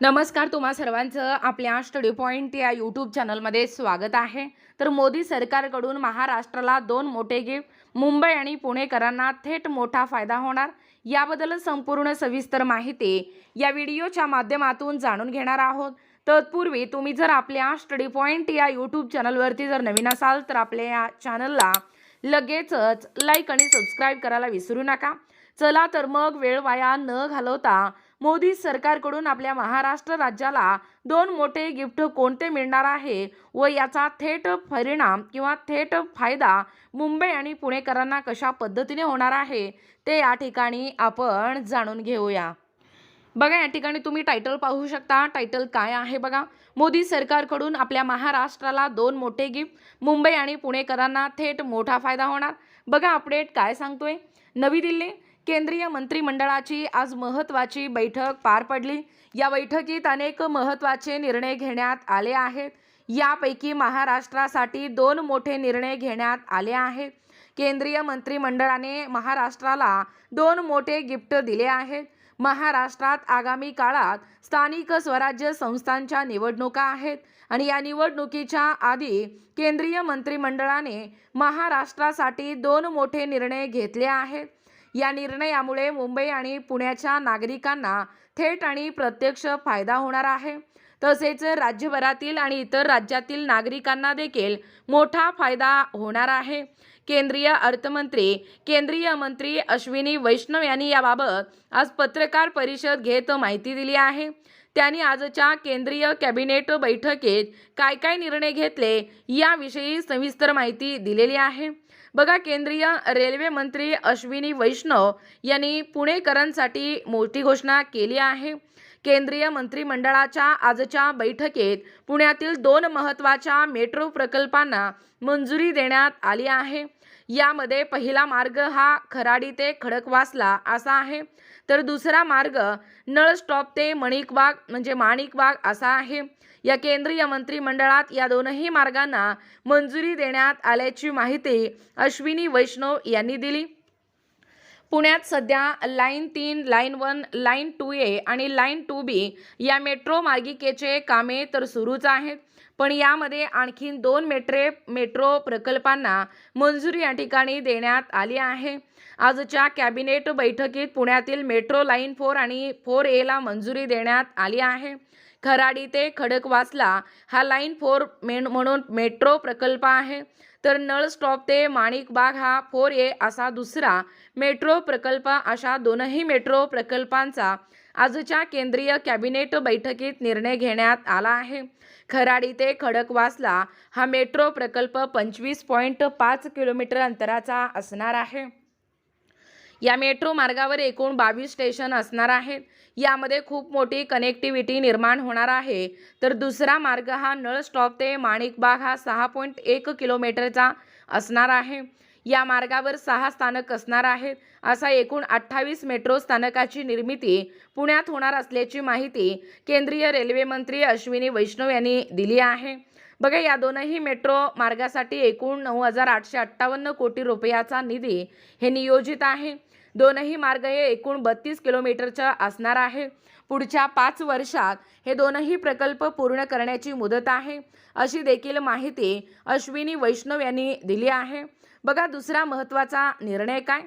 नमस्कार तुम्हा सर्वांचं आपल्या स्टडी पॉईंट या यूट्यूब चॅनलमध्ये स्वागत आहे. तर मोदी सरकारकडून महाराष्ट्राला दोन मोठे गिफ्ट मुंबई आणि पुणेकरांना थेट मोठा फायदा होणार याबद्दल संपूर्ण सविस्तर माहिती या व्हिडिओच्या माध्यमातून जाणून घेणार आहोत. तत्पूर्वी तुम्ही जर आपल्या स्टडी पॉईंट या यूट्यूब चॅनलवरती जर नवीन असाल तर आपल्या या चॅनलला लगेचच लाईक आणि सबस्क्राईब करायला विसरू नका. चला तर मग वेळ वाया न घालवता मोदी सरकारकडून आपल्या महाराष्ट्र राज्याला दोन मोठे गिफ्ट कोणते मिळणार आहे व याचा थेट परिणाम किंवा थेट फायदा मुंबई आणि पुणेकरांना कशा पद्धतीने होणार आहे ते या ठिकाणी आपण जाणून घेऊया. बघा या ठिकाणी तुम्ही टायटल पाहू शकता. टायटल काय आहे बघा? मोदी सरकारकडून आपल्या महाराष्ट्राला दोन मोठे गिफ्ट मुंबई आणि पुणेकरांना थेट मोठा फायदा होणार. बघा अपडेट काय सांगतोय? नवी दिल्ली केंद्रीय मंत्रिमंडळाची आज महत्त्वाची बैठक पार पडली. या बैठकीत अनेक महत्त्वाचे निर्णय घेण्यात आले आहेत. यापैकी महाराष्ट्रासाठी दोन मोठे निर्णय घेण्यात आले आहेत. केंद्रीय मंत्रिमंडळाने महाराष्ट्राला दोन मोठे गिफ्ट दिले आहेत. महाराष्ट्रात आगामी काळात स्थानिक स्वराज्य संस्थांच्या निवडणुका आहेत आणि या निवडणुकीच्या आधी केंद्रीय मंत्रिमंडळाने महाराष्ट्रासाठी दोन मोठे निर्णय घेतले आहेत. या निर्णयामुळे मुंबई आणि पुण्याच्या नागरिकांना थेट आणि प्रत्यक्ष फायदा होणार आहे. तसेच राज्यभरातील आणि इतर राज्यातील नागरिकांना देखील मोठा फायदा होणार आहे. केंद्रीय अर्थमंत्री केंद्रीय मंत्री अश्विनी वैष्णव यांनी याबाबत आज पत्रकार परिषद घेत माहिती दिली आहे. त्यांनी आजच्या केंद्रीय कॅबिनेट बैठकीत काय काय निर्णय घेतले याविषयी सविस्तर माहिती दिलेली आहे. बघा केंद्रीय रेल्वे मंत्री अश्विनी वैष्णव यांनी पुणेकरांसाठी मोठी घोषणा केली आहे. केंद्रीय मंत्रिमंडळाच्या आजच्या बैठकीत पुण्यातील दोन महत्त्वाच्या मेट्रो प्रकल्पांना मंजुरी देण्यात आली आहे. यामध्ये पहिला मार्ग हा खराडी ते खडकवासला असा आहे. तर दुसरा मार्ग नळ स्टॉप ते मणिकबाग म्हणजे माणिकबाग असा आहे. या केंद्रीय मंत्रिमंडळात या दोनही मार्गांना मंजुरी देण्यात आल्याची माहिती अश्विनी वैष्णव यांनी दिली. पुण्यात सध्या लाईन तीन line one line two A आणि लाईन टू बी या मेट्रो मार्गिकेचे कामे तर सुरूच आहेत. पण यामध्ये आणखीन दोन मेट्रे मेट्रो प्रकल्पांना मंजुरी या ठिकाणी देण्यात आली आहे. आजच्या कॅबिनेट बैठकीत पुण्यातील मेट्रो लाईन फोर आणि फोर एला मंजुरी देण्यात आली आहे. खराडी ते खडकवासला हा लाईन फोर मेन म्हणून मेट्रो प्रकल्प आहे. तर नळ स्टॉप ते माणिकबाग हा फोर ए असा दुसरा मेट्रो प्रकल्प. अशा दोनही मेट्रो प्रकल्पांचा आजच्या केंद्रीय कॅबिनेट बैठकीत निर्णय घेण्यात आला आहे. खराडी ते खडकवासला हा मेट्रो प्रकल्प पंचवीस पॉईंट पाच किलोमीटर अंतराचा असणार आहे. या मेट्रो मार्गावर एकूण बावीस स्टेशन असणार आहेत. यामध्ये खूप मोठी कनेक्टिव्हिटी निर्माण होणार आहे. तर दुसरा मार्ग हा नळ स्टॉप ते माणिकबाग हा सहा पॉईंट एक किलोमीटरचा असणार आहे. या मार्गावर सहा स्थानक असणार आहेत. असा एकूण अठ्ठावीस मेट्रो स्थानकाची निर्मिती पुण्यात होणार असल्याची माहिती केंद्रीय रेल्वे मंत्री अश्विनी वैष्णव यांनी दिली आहे. बघा या दोनही मेट्रो मार्गासाठी एकूण नऊ हजार आठशे अठ्ठावन्न कोटी रुपयाचा निधी हे नियोजित आहे. दोनही मार्ग हे एकूण बत्तीस किलोमीटरचा असणार आहे. पुढच्या पाच वर्षात हे दोनही प्रकल्प पूर्ण करण्याची मुदत आहे. अशी देखील माहिती अश्विनी वैष्णव यांनी दिली आहे. बघा दुसरा महत्त्वाचा निर्णय काय?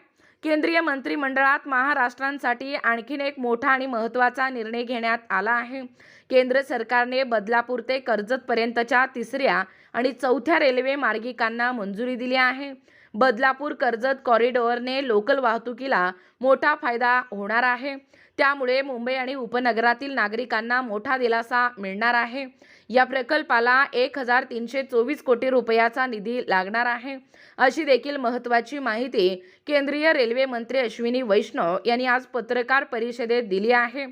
केंद्रीय मंत्रिमंडळात महाराष्ट्रांसाठी आणखीन एक मोठा आणि महत्त्वाचा निर्णय घेण्यात आला आहे. केंद्र सरकारने बदलापूर ते कर्जतपर्यंतच्या तिसऱ्या आणि चौथ्या रेल्वे मार्गिकांना मंजुरी दिली आहे. बदलापूर कर्जत कॉरिडॉरने लोकल वाहतुकीला मोठा फायदा होणार आहे. त्यामुळे मुंबई आणि उपनगरातील नागरिकांना मोठा दिलासा मिळणार आहे. या प्रकल्पाला एक हजार तीनशे चोवीस कोटी रुपयाचा निधी लागणार आहे. अशी देखील महत्त्वाची माहिती केंद्रीय रेल्वे मंत्री अश्विनी वैष्णव यांनी आज पत्रकार परिषदेत दिली आहे.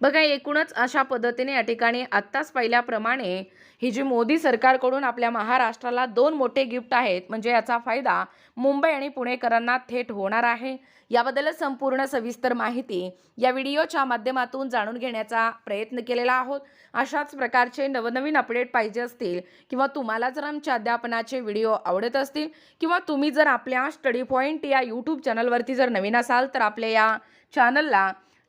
बघा एकूणच अशा पद्धतीने या ठिकाणी आत्ताच पाहिल्याप्रमाणे ही जी मोदी सरकारकडून आपल्या महाराष्ट्राला दोन मोठे गिफ्ट आहेत म्हणजे याचा फायदा मुंबई आणि पुणेकरांना थेट होणार आहे. याबद्दल संपूर्ण सविस्तर माहिती या व्हिडिओच्या माध्यमातून जाणून घेण्याचा प्रयत्न केलेला आहोत. अशाच प्रकारचे नवनवीन अपडेट पाहिजे असतील किंवा तुम्हाला जर आमच्या अध्यापनाचे व्हिडिओ आवडत असतील किंवा तुम्ही जर आपल्या स्टडी पॉईंट या यूट्यूब चॅनलवरती जर नवीन असाल तर आपल्या या चॅनलला